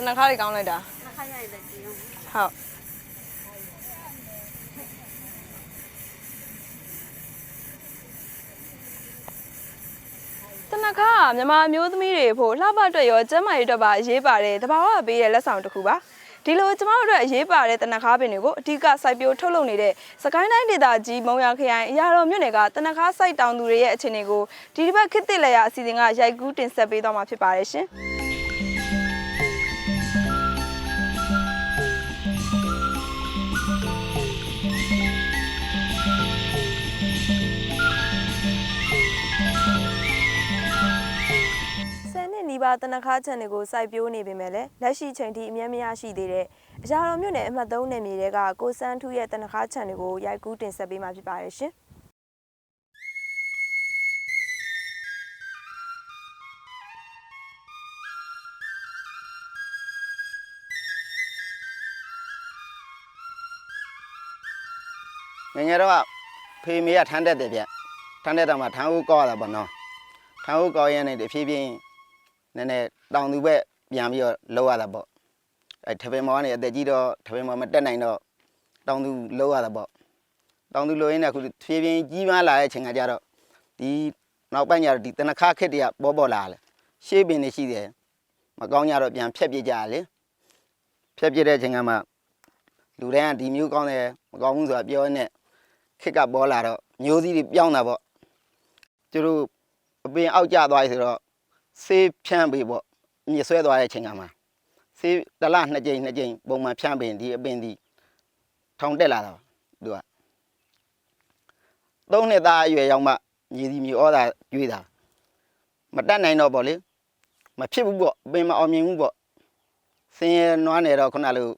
မတနခါလေးကောင်းလိုက်တာနှစ်ခါရရတဲ့ကြည့်အောင်ဟုတ်တနခါမြန်မာအမျိုးသမီးတွေဖို့လှပအတွက်ရောကျန်းမာရေးအတွက်ပါအရေးပါတယ်တဘာဝပေးတဲ့လက်ဆောင်တစ်ခုပါဒီလိုကျမတို့အတွက်အရေးပါတဲ့တနခါပင်တွေကိုအဓိကစိုက်ပျိုးထုတ်လုပ်နေတဲ့စကိုင်းတိုင်းဒေသကြီးမုံရခရိုင်အရာတော်မြို့နယ်ကတနခါစိုက်တောင်သူတွေရဲ့အခြေအနေကိုဒီတစ်ပတ်ခေတ်သစ်လက်ရအစီအစဉ်ကရိုက်ကူးတင်ဆက်ပေးသွားမှာဖြစ်ပါတယ်ရှင် နှစ်နီးပါးတနခါချန်တွေကိုစိုက်ပျိုးနေပေမဲ့လည်းလက်ရှိချိန်ထိအမြဲမရရှိသေးတဲ့အရာတော်မြို့နယ်အမှတ်3နယ်မြေတွေကကိုစန်းထူးရဲ့တနခါချန်တွေကိုရိုက်ကူးတင်ဆက်ပေးမှာဖြစ်ပါတယ်ရှင်ငယ်ငယ်တော့ဖေမေကထမ်းတက်တယ်ဗျထမ်းတက်တော့မှထမ်းဦးကောက်ရတာပေါ့နော်ထမ်းဦးကောက်ရရင်တဖြည်းဖြည်း နည်းနည်းတောင်သူဘက်ပြန်ပြီးတော့လောက်ရတာပေါ့အဲထပင်မောကနေအသက်ကြီးတော့ထပင်မောမတက်နိုင်တော့တောင်သူလောက်ရတာပေါ့တောင်သူလိုရင်းနဲ့အခုဖြည်းဖြည်းကြီးမားလာတဲ့အချိန်ကကြတော့ဒီနောက်ပိုင်းကျတော့ဒီတနခါခက်တည်းကပေါ်ပေါ်လာတယ်ရှေးပင်နေရှိတယ်မကောင်းကြတော့ပြန်ဖြက်ပြစ်ကြရလေဖြက်ပြစ်တဲ့အချိန်ကမှလူတိုင်းကဒီမျိုးကောင်းတယ်မကောင်းဘူးဆိုတာပြောနေခစ်ကပေါ်လာတော့မျိုးစည်းတွေပြောင်းတာပေါ့ကျတို့အပင်အောက်ကျသွားပြီဆိုတော့ ဆေးဖြန်းပေးပေါ့မြစ်ဆွဲသွားတဲ့အချိန်ကမှဆေးတစ်လနှစ်ကြိမ်နှစ်ကြိမ်ပုံမှန်ဖြန်းပေးရင်ဒီအပင်ဒီထောင်တက်လာတာပါသူကသုံးနှစ်သားအရွယ်ရောက်မှညီစီမြဩတာကျွေးတာမတက်နိုင်တော့ပေါ့လေမဖြစ်ဘူးပေါ့အပင်မအောင်မြင်ဘူးပေါ့ဆင်းရဲနွားနေတော့ခုနလို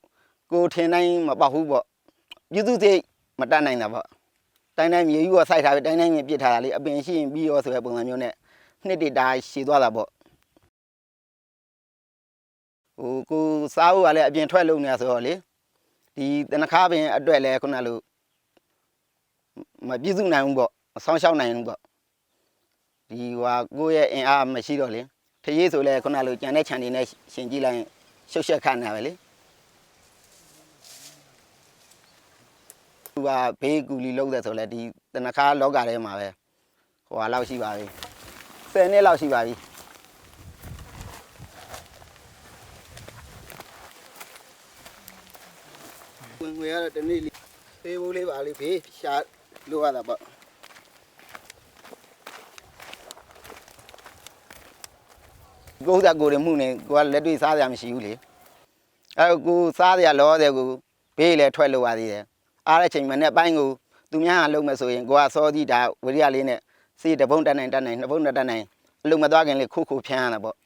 ကိုထင်တိုင်းမပေါက်ဘူးပေါ့ပြုစုစိတ်မတက်နိုင်တာပေါ့တိုင်းတိုင်းမြေကြီးကစိုက်ထားပြီးတိုင်းတိုင်းမြေပြစ်ထားတာလေအပင်ရှိရင်ပြီးရောဆိုတဲ့ပုံစံမျိုးနဲ့ နှစ်တည်းတာရှည်သွားတာပေါ့ဟိုကိုစားဖို့ကလည်းအပြင်ထွက်လို့နေရဆိုတော့လေဒီတနခါပင်အတွက်လည်းခုနလိုမပြည့်စုံနိုင်ဘူးပေါ့မဆောင်ရှောက်နိုင်ဘူးပေါ့ဒီဟွာကိုယ့်ရဲ့အင်အားမရှိတော့လေထရေးဆိုလဲခုနလိုကြံတဲ့ခြံတွေနဲ့ရှင်ကြည့်လိုက်ရင်ရှုပ်ရှက်ခတ်နေပါပဲလေသူကဘေးကူလီလုံးတယ်ဆိုလဲဒီတနခါလောကထဲမှာပဲဟိုဟာလောက်ရှိပါပြီ 10နှစ်လောက်ရှိပါပြီဝင်ငွေရတော့တနေ့လေးပေးဖို့လေးပါလေးဘေးရှာလို့ရတာပေါ့ကိုယ်စားကိုယ်ရမှုနေကိုကလက်တွေ့စားရမရှိဘူးလေအဲကိုစားရလောတယ်ကိုဘေးလည်းထွက်လို့ရသေးတယ်အားတဲ့ချိန်မှာနဲ့ပိုင်းကိုသူများကလုံးမဲ့ဆိုရင်ကိုကစောသီးဒါဝရိယလေးနဲ့ စီတပုံးတက်နိုင်တက်နိုင်နှစ်ပုံးတက်နိုင်အလုံးမသွားခင်လေးခုခုဖြန်းရတာပေါ့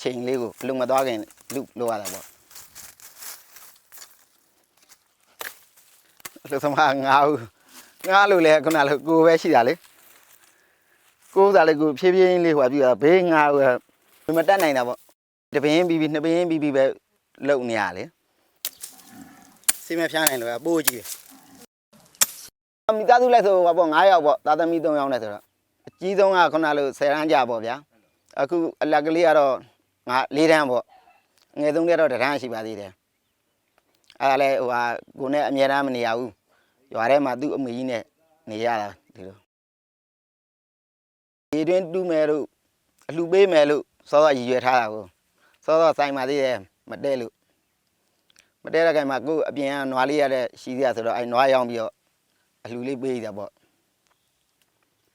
ချိန်လေးကိုအလုံးမသွားခင်လူလိုရတာပေါ့လူသမားငါးဦးငါးလို့လေခုနကကိုပဲရှိတာလေကိုးစားလေးကိုဖြည်းဖြည်းလေးဟိုပြတာဘေးငါးဦးမတက်နိုင်တာပေါ့တပင်းပြီးပြီးနှစ်ပင်းပြီးပြီးပဲလုံနေရလေစီမဖြန်းနိုင်လို့ကပိုးကြီးတယ် မိသားစုလိုက်ဆိုဟောပေါ့9ယောက်ပေါ့သားသမီး3ယောက်နဲ့ဆိုတော့အကြီးဆုံးကခုနလို10ရန်ကြပေါ့ဗျာအခုအလက်ကလေးကတော့ငါ4တန်းပေါ့ငယ်ဆုံးကတော့တန်းရှိပါသေးတယ်အဲ့ဒါလဲဟိုဟာကိုနဲ့အမြဲတမ်းမနေရဘူးရွာထဲမှာသူ့အမေကြီးနဲ့နေရတာဒီလိုဒီတွင်တူးမယ်လို့အလှပေးမယ်လို့စောစောရည်ရွယ်ထားတာကိုစောစောဆိုင်ပါသေးတယ်မတဲလို့မတဲတဲ့ခိုင်မှာကိုယ်အပြင်ကနွားလေးရတဲ့ရှိသေးရဆိုတော့အဲနွားရောင်းပြီးတော့ အလှလေးပေးရတာပေါ့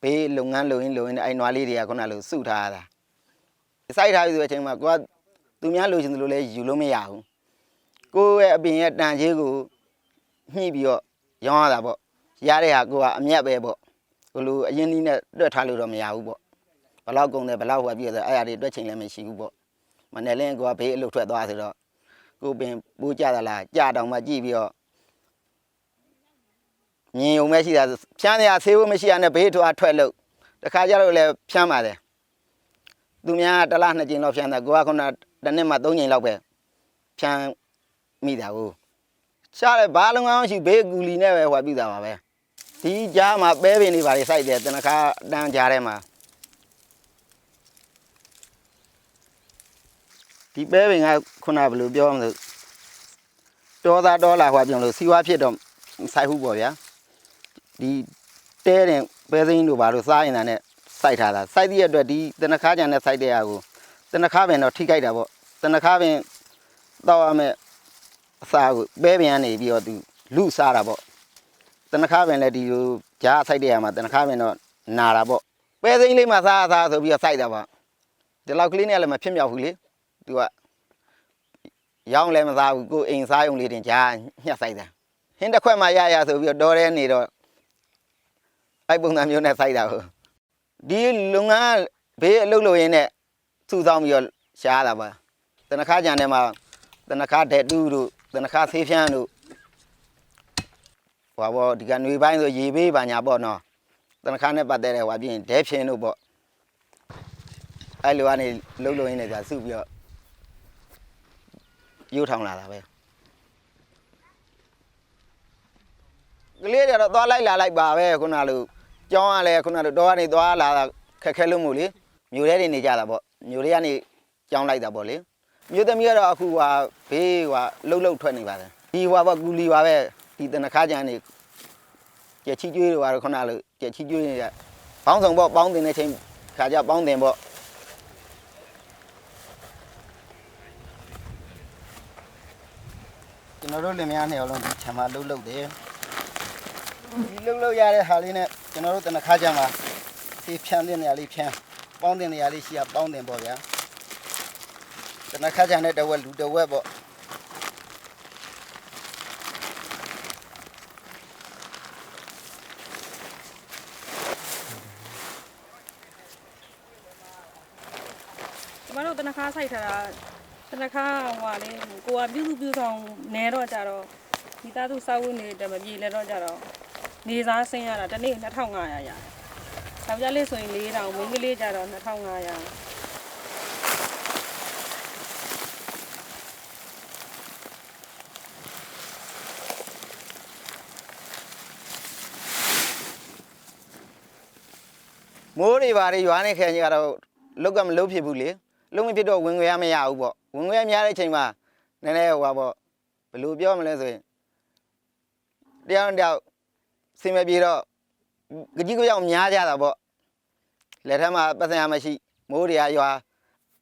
ပေးလုပ်ငန်းလုပ်ရင်းလုပ်ရင်းနဲ့အဲနွားလေးတွေကခုနလိုစုထားရတာစိုက်ထားပြီဆိုတဲ့အချိန်မှာကိုကသူများလိုချင်သလိုလဲယူလို့မရဘူးကိုယ့်ရဲ့အပြင်ရဲ့တန်ကြီးကိုညှိပြီးတော့ရောင်းရတာပေါ့ရတဲ့ဟာကိုကအမျက်ပဲပေါ့ကိုလိုအရင်နည်းနဲ့တွက်ထားလို့တော့မရဘူးပေါ့ဘယ်လောက်ကုန်တယ်ဘယ်လောက်ဟွာပြီးတော့အဲ့အရာတွေတွက်ချိန်လည်းမရှိဘူးပေါ့မနေ့လင်းကိုကဘေးအလုပ်ထွက်သွားဆိုတော့ကိုပင်ပူးကြသလားကြတောင်မှကြည့်ပြီးတော့ မြင်ုံပဲရှိတာဆိုဖြန်းရဆေးဖို့မရှိရနဲ့ဘေးထွားထွက်လို့တခါကျတော့လည်းဖြန်းပါတယ်သူများကတစ်လားနှစ်ကြိမ်လောက်ဖြန်းတာကိုကခုနတစ်နှစ်မှသုံးကြိမ်လောက်ပဲဖြန်းမိတာကိုရှားတယ်ဘာလုံအောင်ရှိဘေးကူလီနဲ့ပဲဟွာပြတာပါပဲဒီကြားမှာပဲပင်တွေပါလေစိုက်တယ်တနခါတန်းကြားထဲမှာဒီပဲပင်ကခုနကဘယ်လိုပြောမလဲတောသားတောလာဟွာပြောလို့စီဝါဖြစ်တော့စိုက်ဟုပေါ့ဗျာ ဒီတဲတဲ့ပဲသိန်းတို့ဘာလို့စားရင်တာနဲ့စိုက်ထားတာစိုက်တဲ့အတွက်ဒီတနခါကြံနဲ့စိုက်တဲ့ဟာကိုတနခါပင်တော့ထိခိုက်တာပေါ့တနခါပင်တော့ရမယ်အစာကိုပဲပင်ကနေပြီးတော့သူလူစားတာပေါ့တနခါပင်လည်းဒီလိုဂျားစိုက်တဲ့ဟာမှာတနခါပင်တော့နာတာပေါ့ပဲသိန်းလေးမှစားစားဆိုပြီးတော့စိုက်တာပေါ့ဒီလောက်ကလေးနဲ့လည်းမဖြစ်မြောက်ဘူးလေသူကရောင်းလည်းမစားဘူးကိုယ်အိမ်စားရုံလေးတင်ကြားညှက်ဆိုင်တာဟင်းတစ်ခွက်မှရရဆိုပြီးတော့တော်ရဲနေတော့ အဲ့ပုံစံမျိုးနဲ့ဆိုင်တာဟုတ်ဒီလုပ်ငန်းဘေးအလုပ်လုပ်ရင်းနဲ့စုဆောင်ပြီးတော့ရှားတာပါတနခါကြံထဲမှာတနခါဒက်တူးတို့တနခါသေးဖြန်းတို့ဟွာဘောဒီကຫນွေပိုင်းဆိုရေဘေးပါညာပေါ့နော်တနခါနဲ့ပတ်သက်တဲ့ဟွာပြင်ဒဲဖြင်းတို့ပေါ့အဲ့လိုကနေလှုပ်လို့ရင်းနဲ့ကြာစုပြီးတော့ယူထောင်လာတာပဲကလေးတွေတော့သွားလိုက်လာလိုက်ပါပဲခုနလို ကြောင်းကလည်းခုနလိုတော့ကနေသွားလာတာခက်ခဲလို့မို့လေမြို့ထဲတွေနေကြတာပေါ့မြို့တွေကနေကြောင်းလိုက်တာပေါ့လေမြို့သမီးကတော့အခုဟာဘေးဟာလှုပ်လှုပ်ထွက်နေပါတယ်ဒီဟွာပေါ့ကူလီပါပဲဒီတနခါကြံနေကြက်ချီကျွေးတွေကတော့ခုနလိုကြက်ချီကျွေးနေကြပေါင်းစုံပေါ့ပေါင်းတင်တဲ့ချိန်ခါကြပေါင်းတင်ပေါ့ကျွန်တော်တို့လင်မယားနှစ်ယောက်လုံးဒီခြံမှာလှုပ်လှုပ်တယ် ဒီလှုပ်လှုပ်ရတဲ့ဟာလေးနဲ့ကျွန်တော်တို့တနခါကြမှာဒီဖြန်းတဲ့နေရာလေးဖြန်းပေါင်းတဲ့နေရာလေးရှိရပေါင်းတင်ပေါ့ဗျာတနခါကြနဲ့တဝက်လူတဝက်ပေါ့ကျမတို့တနခါစိုက်ထားတာတနခါဟွာလေကိုကပြုစုပြုဆောင်နေတော့ကြတော့မိသားစုစောက်ဝင်နေတဲ့မပြေလဲတော့ကြတော့ နေစားဆင်းရတာတစ်နေ့2500ရတယ်။ယောက်ျားလေးဆိုရင်4000မိန်းကလေးကြတော့2500မိုးတွေပါတွေရွာနေခဲကြီးကတော့လုတ်ကမလုတ်ဖြစ်ဘူးလေလုံးမဖြစ်တော့ဝင်ငွေရမရဘူးပေါ့ဝင်ငွေရများတဲ့ချိန်မှာနည်းနည်းဟိုပါပေါ့ဘယ်လိုပြောမလဲဆိုရင်တရားနဲ့တရား စင်မပြေတော့ကြကြီးကြောင်များကြတာပေါ့လက်ထက်မှာပတ်စံရမရှိမိုးတွေကရွာ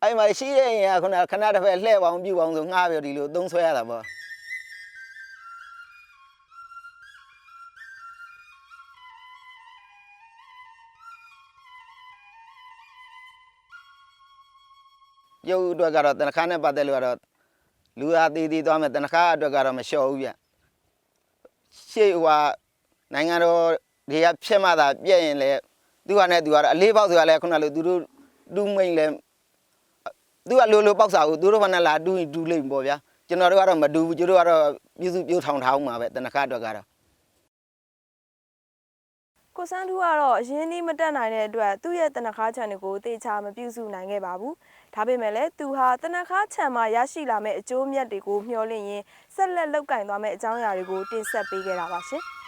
အဲ့မှာရှိတဲ့ရင်ကခုနခဏတစ်ဖက်လှဲ့ပေါင်းပြူပေါင်းဆိုငှားပြီးတော့ဒီလိုသုံးဆွဲရတာပေါ့ရုပ်အတွက်ကတော့တနခါနဲ့ပတ်သက်လို့ကတော့လူသားသေးသေးသွားမယ်တနခါအတွက်ကတော့မလျှော့ဘူးဗျရှေ့ဟွာ နိုင်ငံတော်တွေကဖြက်မှသာပြက်ရင်လေသူကနဲ့သူကတော့အလေးပေါက်ဆိုတာလဲခုနလိုသူတို့တူးမိန်လဲသူကလိုလိုပေါက်စာကိုသူတို့ကနဲ့လာတူးရင်တူးလိမ့်ပေါ့ဗျာကျွန်တော်တို့ကတော့မတူဘူးကျတို့ကတော့ပြုစုပြုထောင်ထားအောင်ပါပဲတနခါအတွက်ကတော့ကိုစန်းထူးကတော့အရင်นี้မတက်နိုင်တဲ့အတွက်သူ့ရဲ့တနခါချန်တွေကိုတေချာမပြုစုနိုင်ခဲ့ပါဘူး။ဒါပေမဲ့လည်းသူဟာတနခါချန်မှာရရှိလာမယ့်အကျိုးမြတ်တွေကိုမျှော်လင့်ရင်းဆက်လက်လောက်ကင်သွားမယ့်အကြောင်းအရာတွေကိုတင်ဆက်ပေးခဲ့တာပါရှင်။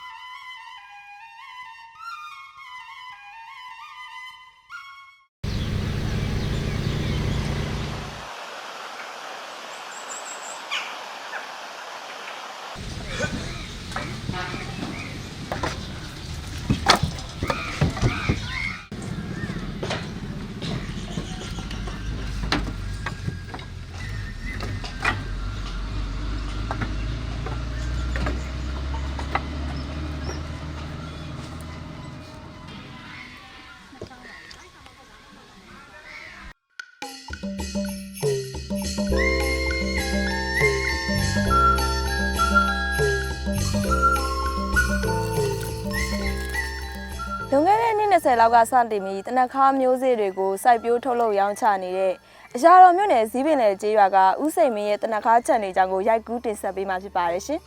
20လောက်ကစတင်ပြီးတနခါမျိုးစေ့တွေကိုစိုက်ပျိုးထုတ်လုပ်ရောင်းချနေတဲ့အရာတော်မြို့နယ်ဇီးပင်လယ်ကျေးရွာကဥစိန်မင်းရဲ့တနခါချန်နေကြောင်းကိုရိုက်ကူးတင်ဆက်ပေးမှာဖြစ်ပါတယ်ရှင်။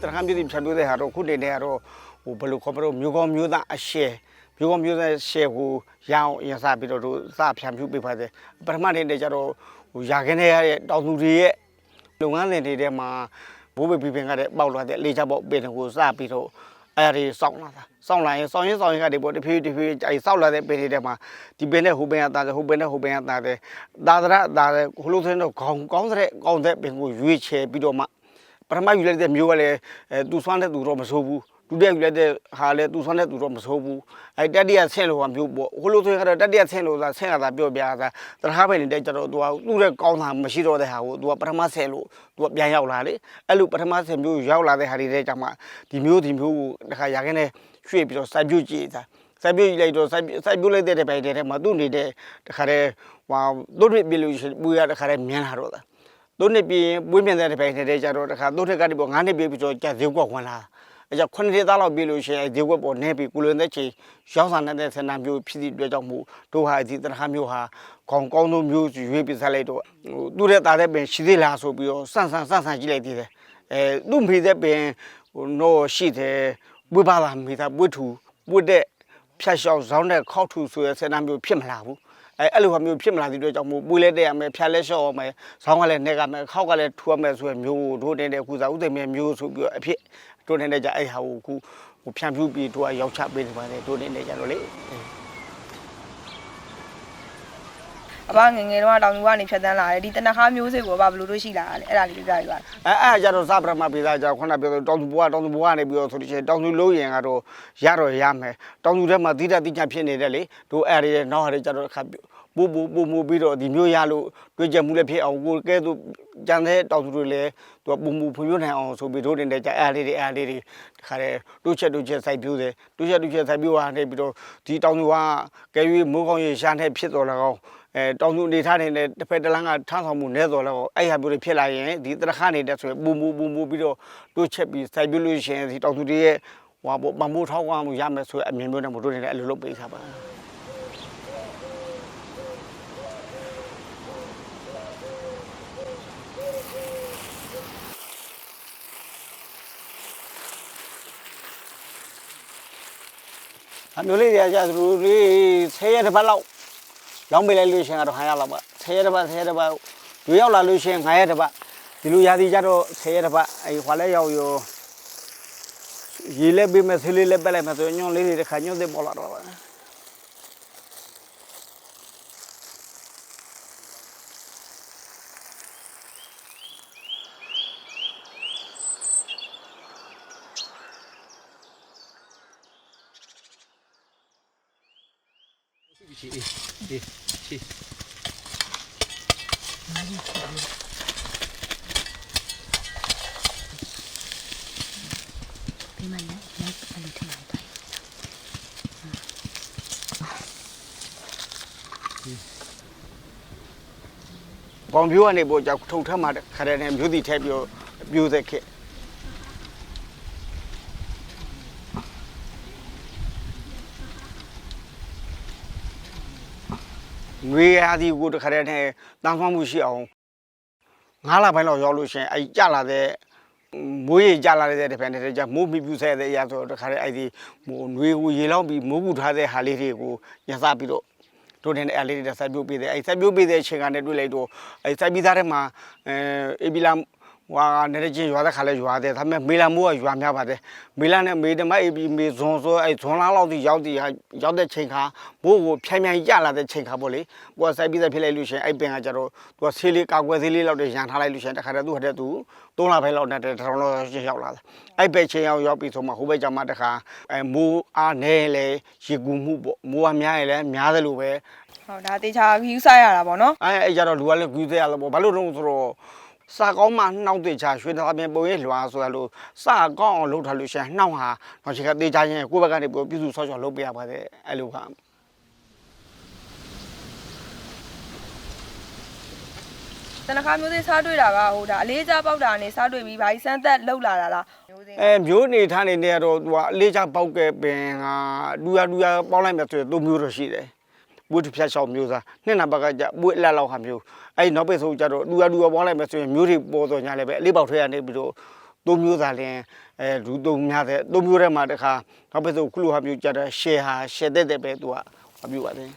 ။တရခမ်းပြည်ဖြတ်ပြတဲ့ဟာတော့ခုတည်းနဲ့ကတော့ဟိုဘယ်လိုခေါ်မလို့မျိုးကောင်းမျိုးသားအရှယ် မျိုးကောင်းမျိုးသားရှယ်ကိုရောင်းရင်စားပြီးတော့တို့စဖြန့်ဖြူပေးပါတယ်။ပထမနေ့တည်းကျတော့ဟဟိုရာခင်းထဲရတဲ့တောင်သူတွေရဲ့လုပ်ငန်းစဉ်တွေထဲမှာဘိုးဘေဘီပင်ကတဲ့ပေါက်လာတဲ့လေချပေါက်ပင်ကိုစပြီးတော့အဲ့ဒီစောင့်လာတာစောင့်လာရင်စောင့်ရင်စောင့်ရင်ကတည်းကတဖြည်းတဖြည်းအဲစောင့်လာတဲ့ပင်တွေထဲမှာဒီပင်နဲ့ဟိုပင်ကတာတယ်ဟိုပင်နဲ့ဟိုပင်ကတာတယ်သာသရတာတယ်ဟိုလိုဆိုရင်တော့ခေါင်းကောင်းတဲ့ကောင်းတဲ့ပင်ကိုရွေးချယ်ပြီးတော့မှပထမယူလိုက်တဲ့မျိုးကလည်းအဲသူဆွမ်းတဲ့သူတော့မဆိုးဘူး ဒုတိယယူလိုက်တဲ့ဟာလည်းသူဆွမ်းတဲ့သူတော့မဆိုးဘူးအဲတတိယဆင့်လို့ကမျိုးပေါ့ဟိုလိုဆိုရင်ကတော့တတိယဆင့်လို့သာဆင့်ရတာပြောပြတာတရဟပဲနေတဲ့ကျတော့သူကသူ့ရဲ့ကောင်းတာမရှိတော့တဲ့ဟာကိုသူကပထမဆင့်လို့သူကပြန်ရောက်လာလေအဲ့လိုပထမဆင့်မျိုးရောက်လာတဲ့ဟာတွေတဲ့ကြောင့်မှဒီမျိုးဒီမျိုးကိုတခါရခင်းနဲ့ရွှေ့ပြီးတော့စိုက်ပြုတ်ကြည့်တာစိုက်ပြုတ်လိုက်တော့စိုက်စိုက်ပြုတ်လိုက်တဲ့ပိုင်တဲ့ထဲမှာသူ့နေတဲ့တခါတည်းဟိုတို့တွေပြလို့ရှိရင်ဘူးရတခါတည်းမြင်လာတော့တာသုံးနှစ်ပြီးရင်ပွေးပြန်တဲ့တစ်ပိုင်းနဲ့ကြတော့တခါသုံးနှစ်ကနေပေါ့ငါးနှစ်ပြီးပြီးတော့ကြာဈေးကွက်ဝင်လာ အဲကြောင့်ခုနှစ်နှစ်သားလောက်ပြီးလို့ရှိရင်ဈေးကွက်ပေါ်နေပြီးကုလွန်တဲ့ချိန်ရောက်စားနေတဲ့ဆန္ဒမျိုးဖြစ်သည့်အတွက်ကြောင့်မို့တို့ဟာဒီတခါမျိုးဟာခေါင်းကောင်းသောမျိုးရွေးပြစားလိုက်တော့ဟိုသူ့တဲ့သားတဲ့ပင်ရှိသေးလားဆိုပြီးတော့စန့်စန့်စန့်စန့်ကြည့်လိုက်သေးတယ်အဲသူ့မိတဲ့ပင်ဟိုတော့ရှိတယ်ပွေးပါလာမိသားပွေးထူပွေးတဲ့ဖြတ်လျှောက်ဇောင်းတဲ့ခောက်ထူဆိုတဲ့ဆန္ဒမျိုးဖြစ်မလာဘူးအဲအဲ့လိုဟာမျိုးဖြစ်မလာတဲ့အတွက်ကြောင့်မို့ပွေးလဲတက်ရမယ်ဖြာလဲလျှော့ရမယ်ဆောင်းကလည်းနှက်ကမယ်ခောက်ကလည်းထူရမယ်ဆိုရမျိုးကိုတို့နေတဲ့ကုစားဥသိမ်းမျိုးမျိုးဆိုပြီးတော့အဖြစ် တို့နေတဲ့ကြအဲ့ဟာကိုခုဟိုဖြန့်ဖြူးပြီးတို့ကရောက်ချပေးနေပါတယ်တို့နေတဲ့ကြတော့လေအဘငယ်ငယ်တော့တောင်သူကနေဖြတ်တန်းလာတယ်ဒီတနခါမျိုးစိတ်ကိုအဘဘယ်လိုလုပ်ရှိလာလဲအဲ့ဒါလေးပြပြရပါအဲအဲ့ကြတော့စပရမပေးသားကြခုနပြောတောင်သူဘွားတောင်သူဘွားကနေပြီးတော့ဆိုလို့ရှိရင်တောင်သူလုံးရင်ကတော့ရတော့ရမယ်တောင်သူထဲမှာတိတတိကျဖြစ်နေတဲ့လေတို့အဲ့ဒီနောက်ဟာတွေကြတော့အခါ ပူပူပူမူပြီးတော့ဒီမျိုးရလို့တွေ့ကြမှုလည်းဖြစ်အောင်ကိုကဲသူကြံတဲ့တောင်သူတွေလည်းသူကပူမူဖွံ့ဖြိုးနိုင်အောင်ဆိုပြီးတို့နေတဲ့ကြအဲ့လေးတွေအဲ့လေးတွေတခါတည်းတို့ချက်တို့ချက်စိုက်ပြိုးတယ်တို့ချက်တို့ချက်စိုက်ပြိုးဟာနေပြီးတော့ဒီတောင်သူကကဲ၍မိုးကောင်းရေရှာနေဖြစ်တော်လည်းကောင်းအဲတောင်သူအနေထားနေတဲ့တစ်ဖက်တစ်လမ်းကထမ်းဆောင်မှုနဲတော်လည်းအဲ့ဟာမျိုးတွေဖြစ်လာရင်ဒီတရခနေတဲ့ဆိုရင်ပူမူပူမူပြီးတော့တို့ချက်ပြီးစိုက်ပြလို့ရှိရင်ဒီတောင်သူတွေရဲ့ဟွာပေါ့မမိုးထောက်ကွာမှုရမယ်ဆိုအမြင်မျိုးနဲ့မတို့နေလည်းအဲ့လိုလုပ်ပေးထားပါ အမျိုးလေးတွေကကြာသူတို့လေး10ရက်တစ်ပတ်လောက်လောင်းပေးလိုက်လို့ရှိရင်ကတော့ဟာရလောက်ပါ10ရက်တစ်ပတ်10ရက်တစ်ပတ်လူရောက်လာလို့ရှိရင်9ရက်တစ်ပတ်ဒီလိုရာသီကြတော့10ရက်တစ်ပတ်အဲဟွာလဲရောက်ရောရေလဲပေးမယ်ဆေးလေးလဲပက်လိုက်မယ်ဆိုရင်ညွန့်လေးတွေတစ်ခါညွန့်သိပေါ်လာတော့ပါ ဒီမှာလည်းလိုက်အဲ့လိုထည့်လိုက်ပါကောင်ပြိုးကနေပို့ကြောက်ထုတ်ထက်မှာခရဲနဲ့မျိုးစီထဲပြီးပြိုးတဲ့ခက် ငွေရာဒီကိုတခရဲနဲ့တန်းဆွမ်းမှုရှိအောင်ငါးလပိုင်းလောက်ရောက်လို့ရှိရင်အဲကြလာတဲ့မိုးရေကြလာတဲ့တဖက်နဲ့ကြမိုးမိပြူဆဲတဲ့အရာဆိုတော့တခါတည်းအဲ့ဒီဟိုຫນွေကိုရေလောက်ပြီးမိုးကူထားတဲ့ဟာလေးတွေကိုညှစပြီးတော့တို့တဲ့အဲ့လေးတွေစိုက်ပျိုးပေးတယ်အဲ့စိုက်ပျိုးပေးတဲ့အချိန်ကနေတွေ့လိုက်တော့အဲ့စိုက်ပြီးသားထဲမှာအဲအေဘီလာ ဟွာနေတဲ့ချင်းရွာတဲ့ခါလဲရွာတယ်ဒါပေမဲ့မေလာမိုးကရွာများပါတယ်မေလာနဲ့မေတမအေဘီမေဇွန်ဆိုအဲ့ဇွန်လားလောက်ထိရောက်တည်ဟာရောက်တဲ့ချိန်ခါမိုးကိုဖြိုင်ဖြိုင်ကြလာတဲ့ချိန်ခါပေါ့လေကိုကစိုက်ပြီးသားဖြစ်လိုက်လို့ရှိရင်အဲ့ပင်ကကြတော့သူကဆေးလေးကာကွယ်ဆေးလေးလောက်တည်းရန်ထားလိုက်လို့ရှိရင်တခါတည်းသူ့ဟတဲ့သူသုံးလပဲလောက်နဲ့တစ်ထောင်လောက်ရောက်လာတယ်အဲ့ပဲချိန်ရောက်ရောက်ပြီးဆိုမှဟိုဘက်ကျမှတခါအဲမိုးအားနေလေရေကူမှုပေါ့မိုးကများရင်လည်းများတယ်လို့ပဲဟုတ်ဒါတေချာခူးစားရတာပေါ့နော်အဲအဲ့ကြတော့လူကလည်းဂူးသေးရလို့ပေါ့ဘာလို့တော့ဆိုတော့ စာကောင်းမှနှောက်သေးချာရွှေသားပြင်ပုံရဲ့လွာဆိုရလို့စာကောင်းအောင်လုပ်ထားလို့ရှိရင်နှောက်ဟာတော့ချက်ကသေးချာရင်ကိုယ့်ဘက်ကနေပြည့်စုံဆော့ချော်လုပ်ပေးရပါတယ်အဲ့လိုကတနခါမျိုးစိတ်စားတွေ့တာကဟိုဒါအလေးစားပေါက်တာနဲ့စားတွေ့ပြီးဘာကြီးစမ်းသက်လောက်လာတာလားမျိုးစိတ်အဲမျိုးနေထားနေနေတော့သူကအလေးချပေါက်ကဲပင်ဟာဒူရဒူရပေါက်လိုက်မယ်ဆိုရင်သူ့မျိုးတော့ရှိတယ်ဘုဒ္ဓဖြတ်လျှောက်မျိုးစားနှစ်နံပါတ်ကကြပွေအလက်လောက်ဟာမျိုး အဲ့နောက်ပိတ်ဆုံးကြတော့ဒူရဒူရပေါက်လိုက်မယ်ဆိုရင်မျိုးတွေပေါ်တော့ညာလည်းပဲအလေးပေါက်ထဲကနေပြီးတော့သုံးမျိုးသားလင်းအဲလူသုံးများတဲ့သုံးမျိုးထဲမှာတခါနောက်ပိတ်ဆုံးခုလိုဟာမျိုးကြတော့ရှယ်ဟာရှယ်တဲ့တဲ့ပဲသူကမပြူပါတယ်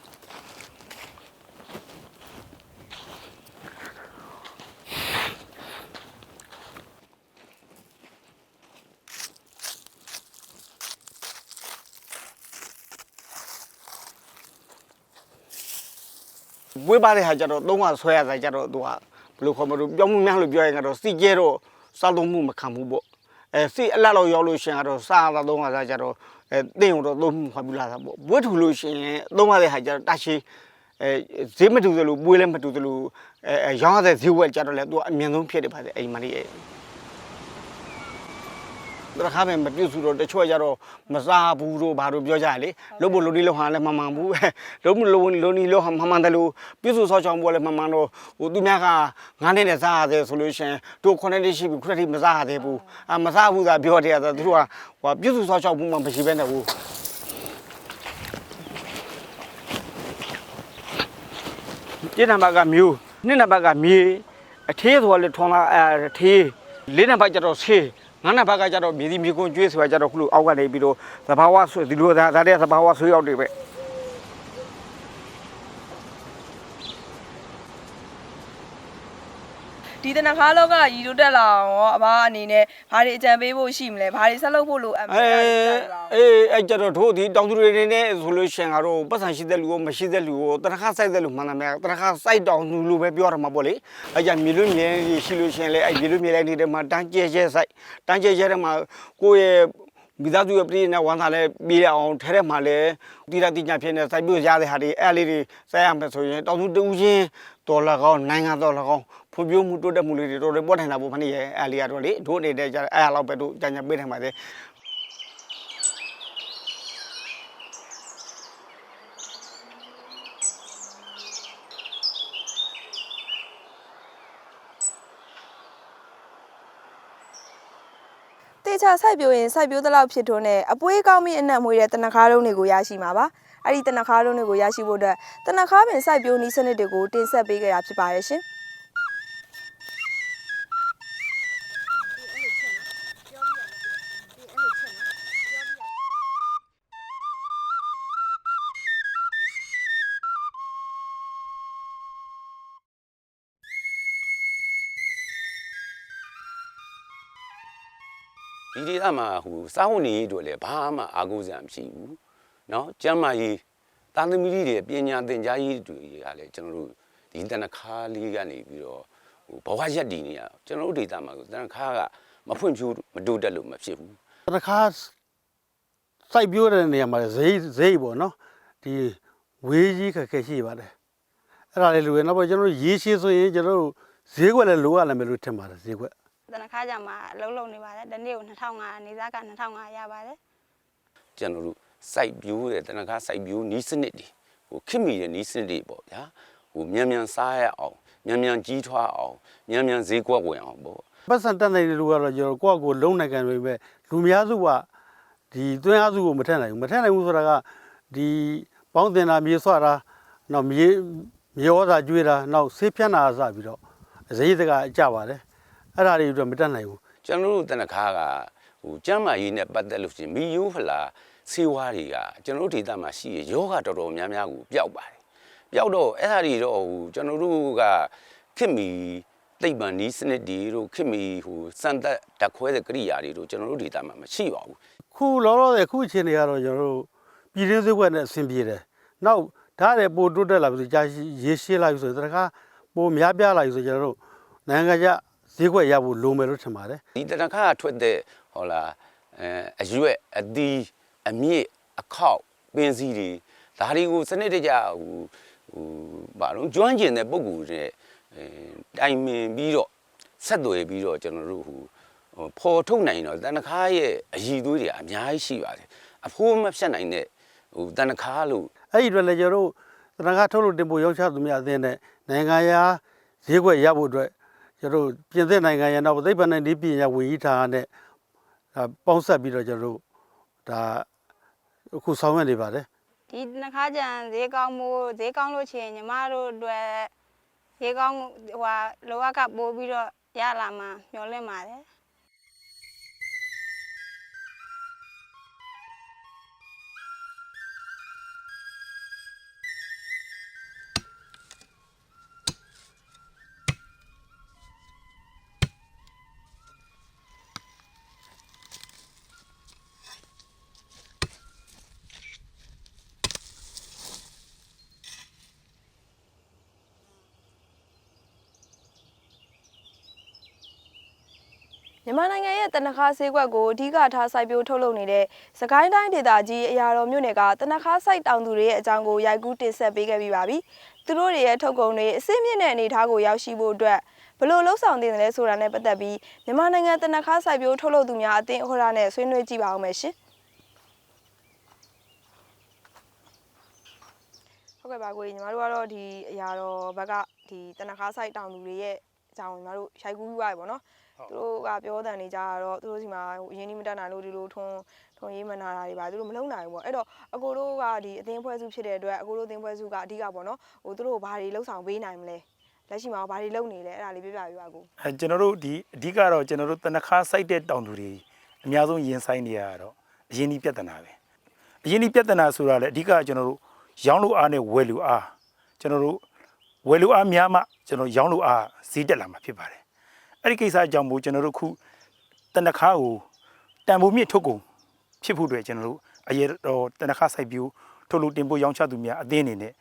ဝေးပါတဲ့ဟာကြတော့သုံးခါဆွဲရတာကြတော့သူကဘယ်လိုခေါ်မလို့ပြောင်းမှုများလို့ပြောရင်ကတော့စီကျဲတော့စောက်သုံးမှုမခံဘူးပေါ့အဲစီအလက်လောက်ရောက်လို့ရှရင်ကတော့စားတာသုံးခါစားကြတော့အဲတင်းတော့သုံးမှုခွာပြလာတာပေါ့ဘွေးထူလို့ရှရင်သုံးခါတဲ့ဟာကြတော့တရှိအဲဈေးမတူသလိုပွေးလည်းမတူသလိုအဲအဲရောင်းရတဲ့ဈေးဝက်ကြတော့လေသူကအမြင်ဆုံးဖြစ်နေပါတယ်အိမ်မလေးရဲ့ တခါပဲမပြုတ်စုတော့တချို့ကကြတော့မစားဘူးတို့ဘာတို့ပြောကြရလေလို့ဘလို့ဒီလို့ဟာလည်းမမှန်ဘူးလို့မလို့လို့နီလို့ဟာမမှန်တယ်လို့ပြုတ်စုဆောက်ချောင်းပေါ်လည်းမမှန်တော့ဟိုသူများကငါးနှစ်နဲ့စားရတယ်ဆိုလို့ရှင်တို့ခုနှစ်နှစ်ရှိပြီခုနှစ်နှစ်မစားရသေးဘူးအမစားဘူးသာပြောတယ်ဆိုသူတို့ကဟိုပြုတ်စုဆောက်ချောင်းဘူးမှမရှိဘဲနဲ့ဘူးကျင်းနံပါတ်ကမျိုးနှစ်နံပါတ်ကမြေအထေးဆိုလည်းထွန်လာအထေးလေးနံပါတ်ကျတော့ဆေး ငါးနံပါတ်ကကျတော့မြေဒီမြေကွန်ကျွေးဆိုတာကျတော့ခုလိုအောက်ကနေပြီးတော့သဘာဝဆွေဒီလိုဒါဒါတဲ့သဘာဝဆွေရောက်တွေပဲ ဒီတနခါလောကရီတို့တက်လာအောင်ရောအဘအနေနဲ့ဘာတွေအကြံပေးဖို့ရှိမလဲဘာတွေဆက်လုပ်ဖို့လိုအပ်မအဲလဲအေးအဲ့ကျတော့တို့ဒီတောင်သူတွေနေနဲ့ဆိုလို့ရှင်ကတော့ပတ်စံရှိတဲ့လူကိုမရှိတဲ့လူကိုတနခါစိုက်တဲ့လူမှန်တယ်များတနခါစိုက်တောင်လူလူပဲပြောရမှာပေါ့လေအဲ့ကြမြေလွမြေရှိလို့ရှင်လေအဲ့မြေလွမြေလိုက်နေတဲ့မှာတန်းကျဲကျဲစိုက်တန်းကျဲကျဲတဲ့မှာကိုယ့်ရဲ့မိသားစုရဲ့ပြည်နဲ့ဝန်သားလဲပြေးအောင်ထဲထဲမှာလဲတိရတိညာဖြစ်နေစိုက်ပြရတဲ့ဟာတွေအဲ့လေးတွေစိုက်ရမယ်ဆိုရင်တောင်သူတူချင်းတော်လာကောင်းနိုင်ငံတော်လာကောင်း ဖွံ့ဖြိုးမှုတိုးတက်မှုလေးတွေတော်တော်ပေါ်ထိုင်တာပေါ့ခဏရဲ့အဲ့လေးကတော့လေတို့နေတဲ့ကြအဲ့လောက်ပဲတို့ကြညာပေးထိုင်ပါတယ်တေချာစိုက်ပျိုးရင်စိုက်ပျိုးသလောက်ဖြစ်ထွန်းတဲ့အပွေးကောင်းပြီးအနက်မွေးတဲ့တနခါလုံးတွေကိုရရှိမှာပါအဲ့ဒီတနခါလုံးတွေကိုရရှိဖို့အတွက်တနခါပင်စိုက်ပျိုးနည်းစနစ်တွေကိုတင်ဆက်ပေးခဲ့တာဖြစ်ပါရဲ့ရှင် ဒီဒေသမှာဟိုစားဝတ်နေရေးတို့လည်းဘာမှအားကိုးစရာမရှိဘူးเนาะကျမ်းမာရေးတာသမီတွေပညာသင်ကြားရေးတွေကလည်းကျွန်တော်တို့ဒီတနခါလေးကနေပြီးတော့ဟိုဘဝရက်တည်နေရကျွန်တော်တို့ဒေသမှာတနခါကမဖွံ့ဖြိုးမတိုးတက်လို့မဖြစ်ဘူး တခါစိုက်ပြိုးတဲ့နေရာမှာဈေးဈေးပေါ့နော်ဒီဝေးကြီးခက်ခဲရှိပါတယ်အဲ့ဒါလေးလိုရနောက်ပြီးကျွန်တော်တို့ရေရှည်ဆိုရင်ကျွန်တော်တို့ဈေးကွက်လည်းလိုရလည်းမယ်လို့ထင်ပါတယ်ဈေးကွက် တနခါကြမှာအလုံးလုံးနေပါတယ်တနေ့ကို2500နေစားက2500ရပါတယ်ကျွန်တော်တို့စိုက်ပျိုးတဲ့တနခါစိုက်ပျိုးနီးစနစ်တွေဟိုခင်မီတဲ့နီးစနစ်တွေပေါ့ဗျာဟိုမြန်မြန်စားရအောင်မြန်မြန်ကြီးထွားအောင်မြန်မြန်ဈေးကွက်ဝင်အောင်ပေါ့ပတ်စံတက်နေတဲ့လူကတော့ကျွန်တော်ကိုယ့်အကိုလုံးနိုင်ကြပေမဲ့လူများစုကဒီသွင်းအားစုကိုမထက်နိုင်ဘူးမထက်နိုင်ဘူးဆိုတာကဒီပေါင်းတင်တာမြေဆွတာနောက်မြေမြေဩဇာကျွေးတာနောက်ဆေးဖြန်းတာစပြီးတော့ဈေးစကအကြပါတယ် အဲ့ဒါတွေတော့မတက်နိုင်ဘူးကျွန်တော်တို့တနခါကဟိုကျမ်းမာရေးနဲ့ပတ်သက်လို့ရှိရင်မီယိုဖလာဆေးဝါးတွေကကျွန်တော်တို့ဒေသမှာရှိရယောဂတော်တော်များများကိုပျောက်ပါတယ်ပျောက်တော့အဲ့ဒါတွေတော့ဟိုကျွန်တော်တို့ကခင်မီသိပ္ပံနီးစနစ်တွေတို့ခင်မီဟိုစံသက်ဓာတ်ခွဲတဲ့ကိရိယာတွေတို့ကျွန်တော်တို့ဒေသမှာမရှိပါဘူးခုလောလောဆယ်ခုအချိန်တွေကတော့ကျွန်တော်တို့ပြည်တွင်းစည်းကွက်နဲ့အဆင်ပြေတယ်။နောက်ဒါရပိုတိုးတက်လာပြီဆိုကြာရှည်ရေရှည်လာပြီဆိုရင်တခါပိုများပြားလာပြီဆိုကျွန်တော်တို့နိုင်ငံခြား ဈေးကွက်ရဖို့လိုမယ်လို့ထင်ပါတယ်ဒီတနခါကထွက်တဲ့ဟောလားအဲအရွက်အသီးအမြင့်အခောက်ပင်စီတွေဒါတွေကိုစနစ်တကျဟိုဟိုဘာလို့ကျွမ်းကျင်တဲ့ပုံကူတွေအဲတိုင်ပင်ပြီးတော့ဆက်သွယ်ပြီးတော့ကျွန်တော်တို့ဟိုဟိုဖော်ထုတ်နိုင်တော့တနခါရဲ့အည်သွေးတွေအများကြီးရှိပါတယ်အဖိုးမဖြတ်နိုင်တဲ့ဟိုတနခါလို့။အဲ့ဒီအတွက်လည်းကျွန်တော်တို့သနခါထုတ်လို့တင်ပို့ရောင်းချသူများအသင်းနဲ့နိုင်ငံခြားဈေးကွက်ရဖို့အတွက် ကျွန်တော်တို့ပြင်သစ်နိုင်ငံရနောက်သိပ္ပံနဲ့ဒီပညာဝန်ကြီးဌာနနဲ့ဒါပေါင်းဆက်ပြီးတော့ကျွန်တော်တို့ဒါအခုဆောင်ရွက်နေပါတယ်ဒီတနခါကြံဈေးကောင်းမှုဈေးကောင်းလို့ချင်ညီမတို့အတွက်ဈေးကောင်းဟိုဟာလောကကပိုးပြီးတော့ရလာမှာမျှော်လင့်ပါတယ် မြန်မာနိုင်ငံရဲ့တနခါဈေးကွက်ကိုအဓိကထားစိုက်ပျိုးထုတ်လုပ်နေတဲ့စကိုင်းတိုင်းဒေသကြီးအရာတော်မြို့နယ်ကတနခါစိုက်တောင်သူတွေရဲ့အကြောင်းကိုရိုက်ကူးတင်ဆက်ပေးခဲ့ပြီးပါပြီ။သူတို့တွေရဲ့ထုတ်ကုန်တွေအစိမ့်မြင့်တဲ့အနေအထားကိုရောက်ရှိဖို့အတွက်ဘယ်လိုလှုပ်ဆောင်သင့်တယ်လဲဆိုတာနဲ့ပတ်သက်ပြီးမြန်မာနိုင်ငံတနခါစိုက်ပျိုးထုတ်လုပ်သူများအသင်းဥက္ကဋ္ဌနဲ့ဆွေးနွေးကြည့်ပါအောင်မယ်ရှင်။ဟုတ်ကဲ့ပါကိုကြီးညီမတို့ကတော့ဒီအရာတော်ဘက်ကဒီတနခါစိုက်တောင်သူတွေရဲ့အကြောင်းညီမတို့ရိုက်ကူးပြီးပါပြီပေါ့နော် သူတို့ကပြောတန်နေကြတော့သူတို့စီမှာဟိုအရင်ကြီးမတက်နိုင်လို့ဒီလိုထွန်းထွန်းရေးမနာတာတွေပါသူတို့မလုံနိုင်ဘူးပေါ့အဲ့တော့အကိုတို့ကဒီအသင်းဖွဲ့စုဖြစ်တဲ့အတွက်အကိုတို့အသင်းဖွဲ့စုကအဓိကပေါ့နော်ဟိုသူတို့ဘာတွေလှုပ်ဆောင်ပေးနိုင်မလဲလက်ရှိမှာဘာတွေလုပ်နေလဲအဲ့ဒါလေးပြပြပေးပါကိုအဲကျွန်တော်တို့ဒီအဓိကတော့ကျွန်တော်တို့တနခါစိုက်တဲ့တောင်သူတွေအများဆုံးရင်ဆိုင်နေရတာတော့အရင်ဒီပြဿနာပဲအရင်ဒီပြဿနာဆိုတာလေအဓိကကျွန်တော်တို့ရောင်းလို့အားနဲ့ဝယ်လို့အားကျွန်တော်တို့ဝယ်လို့အားများမှကျွန်တော်ရောင်းလို့အားဈေးတက်လာမှာဖြစ်ပါတယ် အဲ့ဒီကိစ္စအကြောင့်မို့ကျွန်တော်တို့ခုတနခါကိုတန်ဖိုးမြင့်ထုတ်ကုန်ဖြစ်ဖို့အတွက်ကျွန်တော်တို့အရေတော့တနခါစိုက်ပြိုးထုတ်လို့တင်ပို့ရောင်းချသူများအသင်းအနေနဲ့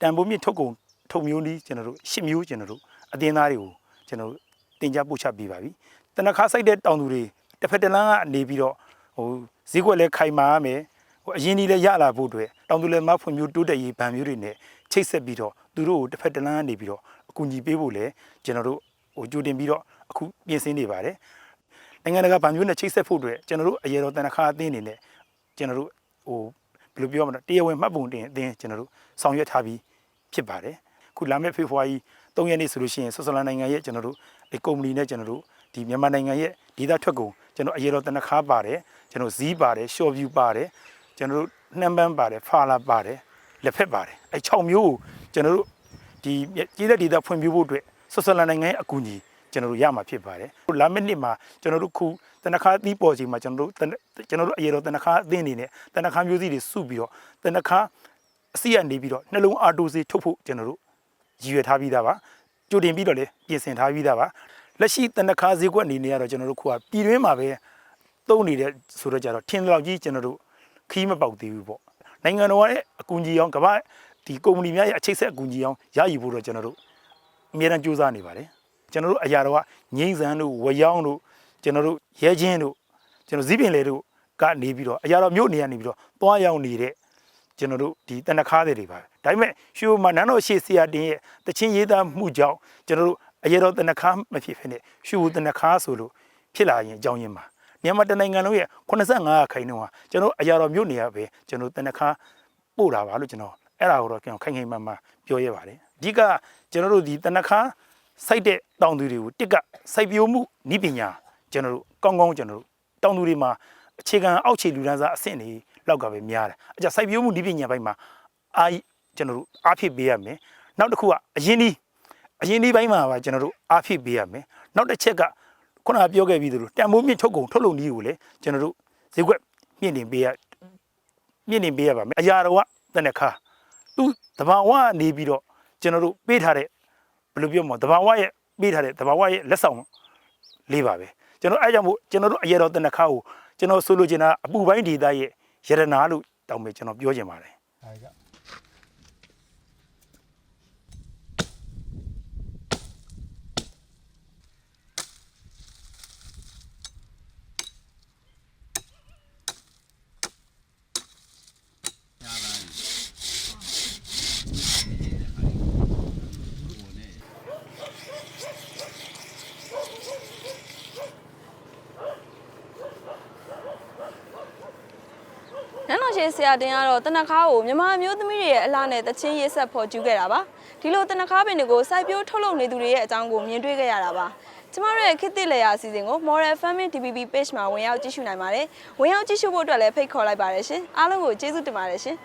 တန်ဖိုးမြင့်ထုတ်ကုန်ထုတ်မျိုးနည်းကျွန်တော်တို့ရှစ်မျိုးကျွန်တော်တို့အသင်းသားတွေကိုကျွန်တော်တို့တင် जा ပို့ချပေးပါပြီတနခါစိုက်တဲ့တောင်သူတွေတစ်ဖက်တစ်လမ်းကနေပြီးတော့ဟိုဈေးကွက်လည်းခိုင်မာရမယ်ဟိုအရင်ဒီလည်းရလာဖို့အတွက်တောင်သူလည်းမဖွံ့ဖြိုးတိုးတက်ရေးဗန်မျိုးတွေနဲ့ချိတ်ဆက်ပြီးတော့သူတို့ကိုတစ်ဖက်တစ်လမ်းကနေပြီးတော့အကူအညီပေးဖို့လည်းကျွန်တော်တို့ဟိုကြိုတင်ပြီးတော့ အခုပြင်ဆင်နေပါတယ်နိုင်ငံတကာဗန်မျိုးနဲ့ချိတ်ဆက်ဖို့အတွက်ကျွန်တော်တို့အရေတော်တနခါအသင်းအနေနဲ့ကျွန်တော်တို့ဟိုဘယ်လိုပြောမလဲတရားဝင်မှတ်ပုံတင်အသင်းကျွန်တော်တို့ဆောင်ရွက်ထားပြီးဖြစ်ပါတယ်ခုလာမယ့်ဖေဖော်ဝါရီ3ရက်နေ့ဆိုလို့ရှိရင်ဆွစ်ဇာလန်နိုင်ငံရဲ့ကျွန်တော်တို့ဒီကုမ္ပဏီနဲ့ကျွန်တော်တို့ဒီမြန်မာနိုင်ငံရဲ့ဒေသထွက်ကုန်ကျွန်တော်အရေတော်တနခါပါတယ်ကျွန်တော်ဇီးပါတယ်ရှော့ဗျူပါတယ်ကျွန်တော်တို့နှမ်းပန်းပါတယ်ဖာလာပါတယ်လက်ဖက်ပါတယ်အဲ6မျိုးကိုကျွန်တော်တို့ဒီကြီးတဲ့ဒေသဖွံ့ဖြိုးဖို့အတွက်ဆွစ်ဇာလန်နိုင်ငံရဲ့အကူအညီ ကျွန်တော်တို့ရမှာဖြစ်ပါတယ်လာမယ့်နှစ်မှာကျွန်တော်တို့ခုတနခါသီးပေါ်ချိန်မှာကျွန်တော်တို့ကျွန်တော်တို့အရေတော်တနခါအသင်းအနေနဲ့တနခါမျိုးစီးတွေစုပြီးတော့တနခါအစီကနေပြီးတော့နှလုံးအာတိုစေထုတ်ဖို့ကျွန်တော်တို့ရည်ရွယ်ထားပြီးသားပါကြိုတင်ပြီးတော့လည်းပြင်ဆင်ထားပြီးသားပါလက်ရှိတနခါဈေးကွက်အနေနဲ့ကတော့ကျွန်တော်တို့ခုကပြည်တွင်းမှာပဲသုံးနေတဲ့ဆိုတော့ကြတော့ထင်းလောက်ကြီးကျွန်တော်တို့ခီးမပေါက်သေးဘူးပေါ့နိုင်ငံတော်ရဲ့အကူအညီအောင်ကမ္ဘာဒီကုမ္ပဏီများရဲ့အချိတ်ဆက်အကူအညီအောင်ရယူဖို့တော့ကျွန်တော်တို့အများအားကြိုးစားနေပါတယ် ကျွန်တော်တို့အရာတော်ကငိမ့်စံတို့ဝရောင်းတို့ကျွန်တော်တို့ရဲချင်းတို့ကျွန်တော်ဇီးပင်လေတို့ကနေပြီးတော့အရာတော်မြို့နေရနေပြီးတော့သွားရောက်နေတဲ့ကျွန်တော်တို့ဒီတနခါးတွေတွေပါဒါပေမဲ့ရွှေဘုံမှာနန်းတော်ရှေ့ဆရာတင်ရဲ့တချင်းရေးသားမှုကြောင့်ကျွန်တော်တို့အရေတော်တနခါးမဖြစ်ဖြစ်နဲ့ရွှေဘုံတနခါးဆိုလို့ဖြစ်လာရင်အကြောင်းရင်းပါမြန်မာတနိုင်ငံလုံးရဲ့85ခိုင်နှုန်းဟာကျွန်တော်အရာတော်မြို့နေရပဲကျွန်တော်တနခါးပို့တာပါလို့ကျွန်တော်အဲ့ဒါကိုတော့ကျွန်တော်ခိုင်ခိုင်မာမာပြောရပါတယ်အဓိကကျွန်တော်တို့ဒီတနခါး စိုက်တဲ့တောင်သူတွေကိုတစ်ကစိုက်ပျိုးမှုဤပညာကျွန်တော်တို့ကောင်းကောင်းကျွန်တော်တို့တောင်သူတွေမှာအခြေခံအောက်ခြေလူဒန်းစားအဆင့်တွေလောက်ကပဲများတယ်အကြစိုက်ပျိုးမှုဤပညာဘက်မှာအာကျွန်တော်တို့အားဖြစ်ပေးရမယ်နောက်တစ်ခုကအရင်ဒီအရင်ဒီဘက်မှာပါကျွန်တော်တို့အားဖြစ်ပေးရမယ်နောက်တစ်ချက်ကခုနကပြောခဲ့ပြီးသလိုတန်မိုးမြင့်ထုတ်ကုန်ထုတ်လုပ်နည်းကိုလည်းကျွန်တော်တို့ဈေးကွက်မြင့်တင်ပေးရမြင့်တင်ပေးရပါမယ်အရာတော်ကတနခါသူတဘာဝကနေပြီးတော့ကျွန်တော်တို့ပေးထားတဲ့ ဘယ်လိုပြောမလဲတဘာဝရဲ့ပေးထားတဲ့တဘာဝရဲ့လက်ဆောင်လေးပါပဲကျွန်တော်အဲကြောင့်မို့ကျွန်တော်တို့အရာတော်တနခါကိုကျွန်တော်ဆိုလိုချင်တာအပူပိုင်းဒေသရဲ့ယရနာလို့တောင်းမယ်ကျွန်တော်ပြောချင်ပါတယ်နန်းတော် ရှေဆရာတင်ကတော့တနခါးကိုမြန်မာမျိုးသမီးတွေရဲ့အလားနဲ့တချင်းရေးဆက်ဖော်ကျူးခဲ့တာပါဒီလိုတနခါးပင်တွေကိုစိုက်ပျိုးထုတ်လုပ်နေသူတွေရဲ့အကြောင်းကိုမြင်တွေ့ခဲ့ရတာပါကျမတို့ရဲ့ခေတ်သစ်လေယာအစီအစဉ်ကို Moral Farming DBB page မှာဝင်ရောက်ကြည့်ရှုနိုင်ပါတယ်ဝင်ရောက်ကြည့်ရှုဖို့အတွက်လည်းဖိတ်ခေါ်လိုက်ပါတယ်ရှင်အားလုံးကိုကျေးဇူးတင်ပါတယ်ရှင်